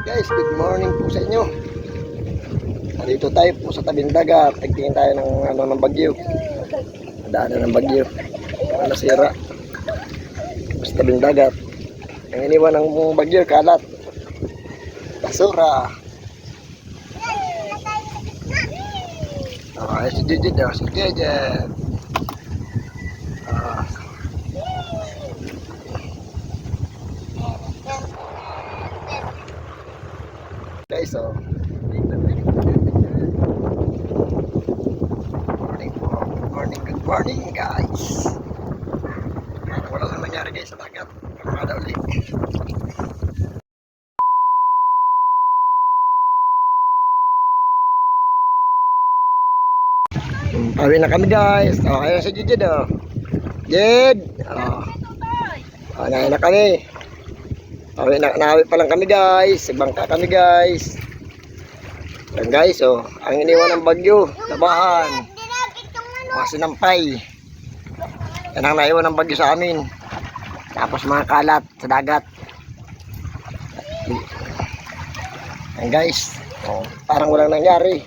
guys, good morning po sa inyo. Nandito tayo po sa tabing dagat. Tigtingin tayo ng ano ng bagyo. Daanan ng bagyo. Mga nasira. Sa tabing dagat. Ang iniwan ng bagyo, kalat. Basura. Ah, si Jijit daw, si Jijit. Guys, oh. Morning. Good morning, good morning, wala nang nangyari guys sa dagat. Armada ulit. Pawi na kami guys. Oh, ayun si Jid oh. Jid. Oh. Oh, na kami. Pawi na, pa lang kami guys. Bangka kami guys. Yan guys oh. Ang iniwan ng bagyo. Labahan. Mga sinampay. Yan ang naiwan ng bagyo sa amin. Tapos mga kalat sa dagat. Yan guys. Oh, parang walang nangyari.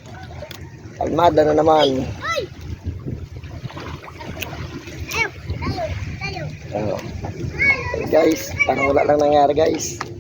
Kalmada na naman. Oh. Guys, parang wala lang nangyari guys.